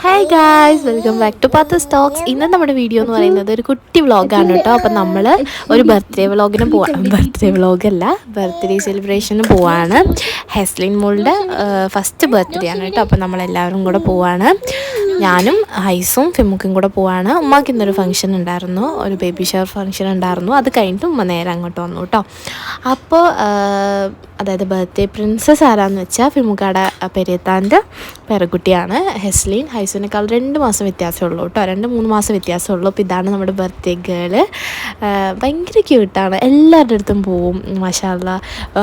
Hi guys welcome back to പത്ത് സ്റ്റോക്സ് ഇന്ന് നമ്മുടെ വീഡിയോ എന്ന് പറയുന്നത് ഒരു കുട്ടി വ്ളോഗാണ് കേട്ടോ. അപ്പം നമ്മൾ ഒരു ബർത്ത്ഡേ വ്ളോഗിന് പോവാണ് ബർത്ത്ഡേ വ്ളോഗല്ല ബർത്ത്ഡേ സെലിബ്രേഷന് പോവാണ്. ഹെസ്ലിൻ മോളുടെ ഫസ്റ്റ് ബർത്ത്ഡേ ആണ് കേട്ടോ. അപ്പം നമ്മളെല്ലാവരും കൂടെ പോവാണ്. ഞാനും ഹൈസും ഫിമുക്കും കൂടെ പോവാണ്. ഉമ്മാക്ക് ഇന്നൊരു ഫംഗ്ഷൻ ഉണ്ടായിരുന്നു. ഒരു ബേബി ഷവർ ഫംഗ്ഷൻ ഉണ്ടായിരുന്നു. അത് കഴിഞ്ഞിട്ട് ഉമ്മ നേരെ അങ്ങോട്ട് വന്നു കേട്ടോ. അപ്പോൾ അതായത് ബർത്ത്ഡേ പ്രിൻസസ് ആരാന്ന് വെച്ചാൽ ഫിമുക്കാട പെരിയത്താന്റെ പേരക്കുട്ടിയാണ് ഹെസ്ലീൻ. ഹൈസുവിനേക്കാൾ രണ്ട് മാസം വ്യത്യാസമുള്ളൂ കേട്ടോ. രണ്ട് മൂന്ന് മാസം വ്യത്യാസമുള്ളൂ അപ്പോൾ ഇതാണ് നമ്മുടെ ബർത്ത്ഡേ ഗേൾ. ഭയങ്കര ക്യൂട്ടാണ്. എല്ലാവരുടെ അടുത്തും പോവും. മഷാല്ല.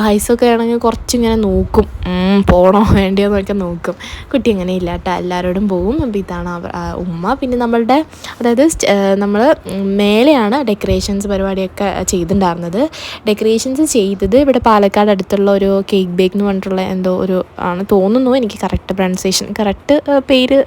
ഹൈസൊക്കെ ആണെങ്കിൽ കുറച്ചിങ്ങനെ നോക്കും. പോണോ വേണ്ടിയോ എന്നൊക്കെ നോക്കും. കുട്ടി അങ്ങനെ ഇല്ല കേട്ടോ. എല്ലാവരോടും പോവും. അപ്പോൾ ഇതാണ് ഉമ്മ. പിന്നെ നമ്മളുടെ അതായത് നമ്മൾ മേലെയാണ് ഡെക്കറേഷൻസ് പരിപാടിയൊക്കെ ചെയ്തിട്ടുണ്ടായിരുന്നത്. ഡെക്കറേഷൻസ് ചെയ്തത് ഇവിടെ പാലക്കാട് അടുത്തുള്ള ഒരു കേക്ക് ബേക്ക് എന്ന് പറഞ്ഞിട്ടുള്ള എന്തോ ഒരു ആണ് തോന്നുന്നു എനിക്ക് കറക്റ്റ് പ്രൊണൗൺസിയേഷൻ കറക്റ്റ് പേര്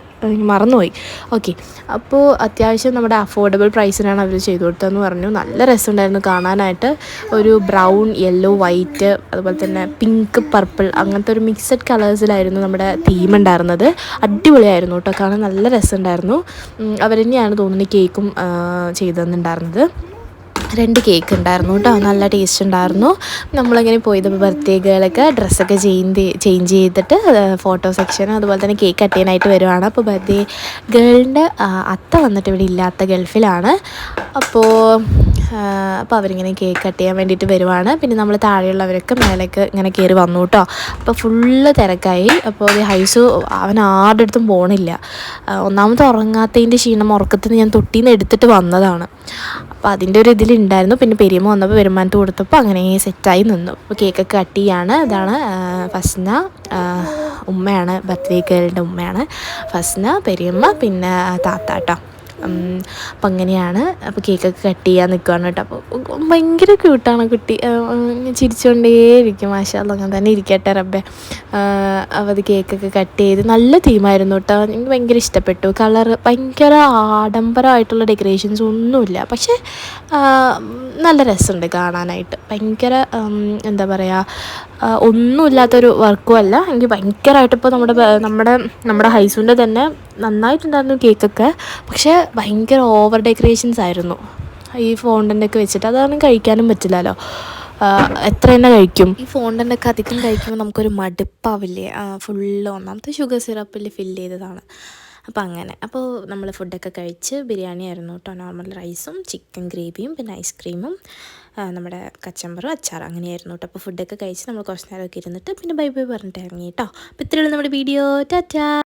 മറന്നുപോയി. ഓക്കെ അപ്പോൾ അത്യാവശ്യം നമ്മുടെ അഫോർഡബിൾ പ്രൈസിനാണ് അവർ ചെയ്തു കൊടുത്തതെന്ന് പറഞ്ഞു. നല്ല രസമുണ്ടായിരുന്നു കാണാനായിട്ട്. ഒരു ബ്രൗൺ യെല്ലോ വൈറ്റ് അതുപോലെ തന്നെ പിങ്ക് പർപ്പിൾ അങ്ങനത്തെ ഒരു മിക്സഡ് കളേഴ്സിലായിരുന്നു നമ്മുടെ തീം ഉണ്ടായിരുന്നത്. അടിപൊളിയായിരുന്നു കേട്ടോ. കാണാൻ നല്ല രസമുണ്ടായിരുന്നു. അവരെന്നെയാണ് തോന്നുന്നത് കേക്കും ചെയ്തു തന്നിട്ടുണ്ടായിരുന്നത് രണ്ട് കേക്ക് ഉണ്ടായിരുന്നു കേട്ടോ നല്ല ടേസ്റ്റ് ഉണ്ടായിരുന്നു. നമ്മളിങ്ങനെ പോയത് ബർത്ത്ഡേകളൊക്കെ ഡ്രസ്സൊക്കെ ചേഞ്ച് ചേഞ്ച് ചെയ്തിട്ട് ഫോട്ടോ സെക്ഷൻ അതുപോലെ തന്നെ കേക്ക് കട്ട് ചെയ്യാനായിട്ട് വരുവാണ്. അപ്പോൾ ബർത്ത്ഡേ ഗേളിന്റെ അത്ത വന്നിട്ട് ഇവിടെ ഇല്ലാത്ത ഗൾഫിലാണ്. അപ്പോൾ അപ്പോൾ അവരിങ്ങനെ കേക്ക് കട്ട് ചെയ്യാൻ വേണ്ടിയിട്ട് വരുവാണ്. പിന്നെ നമ്മൾ താഴെയുള്ളവരൊക്കെ മേലേക്ക് ഇങ്ങനെ കയറി വന്നു കേട്ടോ അപ്പോൾ ഫുള്ള് തിരക്കായി. അപ്പോൾ ഹൈസു അവൻ ആരുടെ അടുത്തും പോകണില്ല ഒന്നാമത് ഉറങ്ങാത്തതിന്റെ ക്ഷീണം ഉറക്കത്തിന് ഞാൻ തൊട്ടിന്ന് എടുത്തിട്ട് വന്നതാണ്. അപ്പോൾ അതിന്റെ ഒരു ഇതിലുണ്ടായിരുന്നു. പിന്നെ പെരിയമ്മ വന്നപ്പോൾ വരുമാനത്ത് കൊടുത്തപ്പോൾ അങ്ങനെ സെറ്റായി നിന്നു. അപ്പോൾ കേക്കൊക്കെ കട്ട് ചെയ്യാണ്. ഇതാണ് ഫസ്ന ഉമ്മയാണ് ബർത്ത്ഡേ ഗേളിന്റെ ഉമ്മയാണ്. ഫസ്ന പെരിയമ്മ പിന്നെ താത്ത കേട്ടോ. അപ്പം അങ്ങനെയാണ്. അപ്പോൾ കേക്കൊക്കെ കട്ട് ചെയ്യാൻ നിൽക്കുകയാണ് കേട്ടോ. അപ്പോൾ ഭയങ്കര ക്യൂട്ടാണ് കുട്ടി. ചിരിച്ചുകൊണ്ടേയിരിക്കും മാഷാല്ല അങ്ങനെ തന്നെ ഇരിക്കട്ടെ റബ്ബെ. അത് കേക്കൊക്കെ കട്ട് ചെയ്ത് നല്ല തീമായിരുന്നു കേട്ടോ. എനിക്ക് ഭയങ്കര ഇഷ്ടപ്പെട്ടു. കളർ ഭയങ്കര ആഡംബരമായിട്ടുള്ള ഡെക്കറേഷൻസ് ഒന്നുമില്ല. പക്ഷേ നല്ല രസമുണ്ട് കാണാനായിട്ട്. ഭയങ്കര എന്താ പറയുക ഒന്നുമില്ലാത്തൊരു വർക്കും അല്ല. എനിക്ക് ഭയങ്കരമായിട്ട് ഇപ്പോൾ നമ്മുടെ നമ്മുടെ നമ്മുടെ ഹൈസൂന്റെ തന്നെ നന്നായിട്ടുണ്ടായിരുന്നു കേക്കൊക്കെ. പക്ഷേ ഭയങ്കര ഓവർ ഡെക്കറേഷൻസ് ആയിരുന്നു. ഈ ഫോണ്ടന്റൊക്കെ വെച്ചിട്ട് അതൊന്നും കഴിക്കാനും പറ്റില്ലല്ലോ. എത്ര തന്നെ കഴിക്കും. ഈ ഫോണ്ടന്റൊക്കെ അധികം കഴിക്കുമ്പോൾ നമുക്കൊരു മടുപ്പാവില്ലേ? ഫുള്ള് ഒന്നാമത്തെ ഷുഗർ സിറപ്പിൽ ഫില്ല് ചെയ്തതാണ്. അപ്പോൾ അങ്ങനെ. അപ്പോൾ നമ്മൾ ഫുഡൊക്കെ കഴിച്ച് ബിരിയാണി ആയിരുന്നു കേട്ടോ. നോർമൽ റൈസും ചിക്കൻ ഗ്രേവിയും പിന്നെ ഐസ്ക്രീമും നമ്മുടെ കച്ചമ്പറും അച്ചാറും അങ്ങനെയായിരുന്നു കേട്ടോ. അപ്പോൾ ഫുഡൊക്കെ കഴിച്ച് നമ്മൾ കുറച്ച് നേരമൊക്കെ ഇരുന്നിട്ട് പിന്നെ ബൈ ബൈ പറഞ്ഞിട്ട് ഇറങ്ങി കേട്ടോ. അപ്പോൾ ഇത്രയുള്ള നമ്മുടെ വീഡിയോ. ടാറ്റാ.